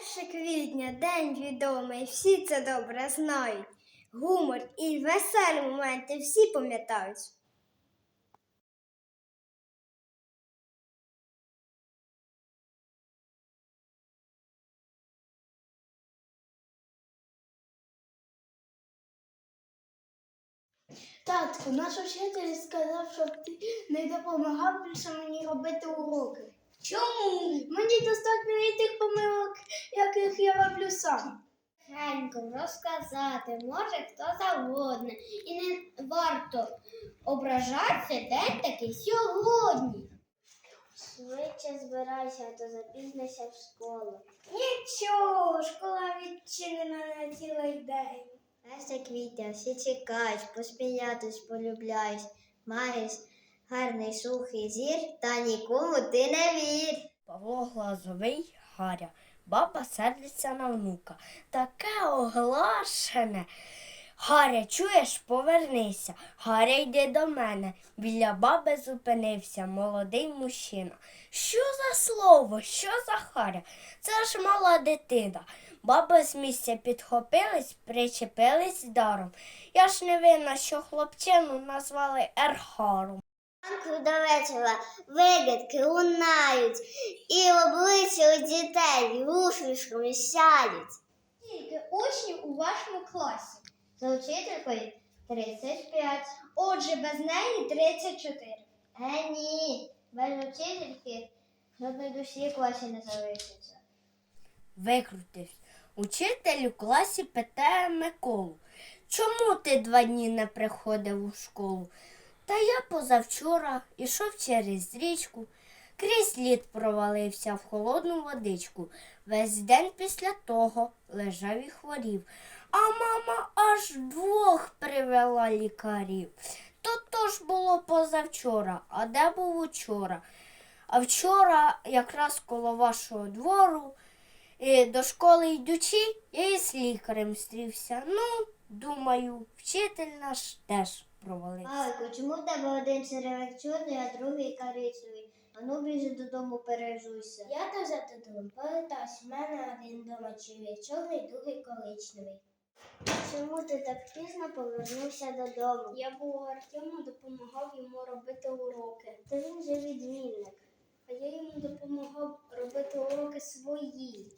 1 квітня день відомий, всі це добре знають. Гумор і веселі моменти всі пам'ятають. Татку, наш вчитель сказав, щоб ти не допомагав більше мені робити уроки. Чому? Мені достатньо і тих помилок, яких я роблю сам. Генько, розказати може хто завгодно. І не варто ображатися день такий сьогодні. Швидше збирайся, а то запізнися в школу. Нічого, школа відчинена на цілий день. Настя квітня, всі чекають, посміятись, полюбляють. Маєш гарний сухий зір, та нікому ти не вір. Павло Глазовий Гаря. Баба сердиться на внука. Таке оглашене. Гаря, чуєш, повернися. Гаря йди до мене. Біля баби зупинився молодий мужчина. Що за слово? Що за Харя? Це ж мала дитина. Баба з місця підхопились, причепились даром. Я ж не винна, що хлопчину назвали Ерхаром. Ранку до вечора вигадки лунають, і обличчя у дітей усмішками сяють. Скільки учнів у вашому класі? За учителькою 35. Отже, без неї 34. Е, ні, без учительки жодної душі в класі не залишиться. Викрутився. Учитель у класі питає Миколу. Чому ти два дні не приходив у школу? Та я позавчора ішов через річку, крізь лід провалився в холодну водичку. Весь день після того лежав і хворів. А мама аж двох привела лікарів. То то ж було позавчора, а де був учора? А вчора, якраз коло вашого двору, до школи йдучи, я із лікарем стрівся. Ну, думаю, вчитель наш теж провалився. Алико, чому в тебе один черевик чорний, а другий коричневий? Ану біжи додому, пережуйся. Я то взяти додому, повертайся, в мене один дома черевик чорний, другий коричневий. Чому ти так пізно повернувся додому? Я був у Артема, допомагав йому робити уроки. Та він же відмінник. А я йому допомагав робити уроки свої.